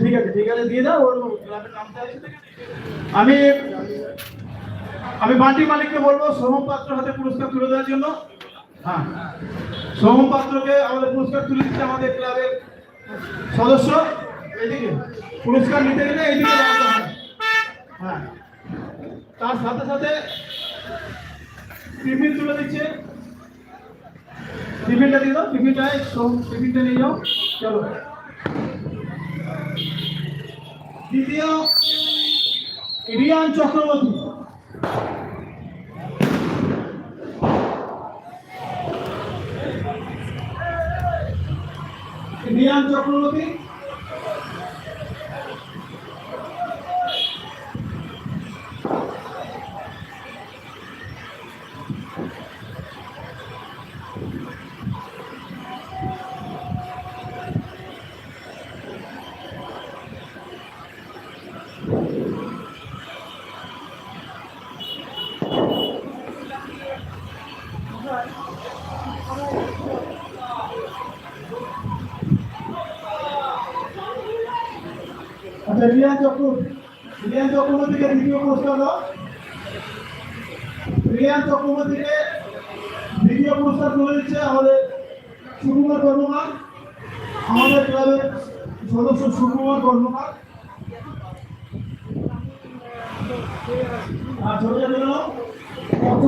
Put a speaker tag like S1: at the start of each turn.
S1: ঠিক আছে ঠিক আছে দিয়ে দাও, ওর নামটা আছে আমি আমি বান্টি মালিককে বলব সোহম পাত্র হাতে পুরস্কার তুলে দেওয়ার জন্য। হ্যাঁ। সোহম পাত্রকে আমাদের পুরস্কার তুলে দিচ্ছে আমাদের ক্লাবের সদস্য। এইদিকে, পুরস্কার নিতে গেলে এইদিকে হ্যাঁ। তার সাথে সাথে টিফিন তুলে দিচ্ছে। টিফিনটা দিয়ে দাও টিফিনটায় সোহম টিফিনটা নিয়ে যাও। চলো। দ্বিতীয়, রিয়ান চক্রবর্তী। রিয়ান চক্রবর্তী। আচ্ছা রিয়ান চক্রবর্তী রিয়ান চক্রবর্তীকে দ্বিতীয় পুরস্কার দাও রিয়ান চক্রবর্তীকে দ্বিতীয় পুরস্কার তুলে দিচ্ছে আমাদের সুকুমার কর্মকার। আমাদের ক্লাবের সদস্য সুকুমার কর্মকার। আর ছোট ছোট অর্থ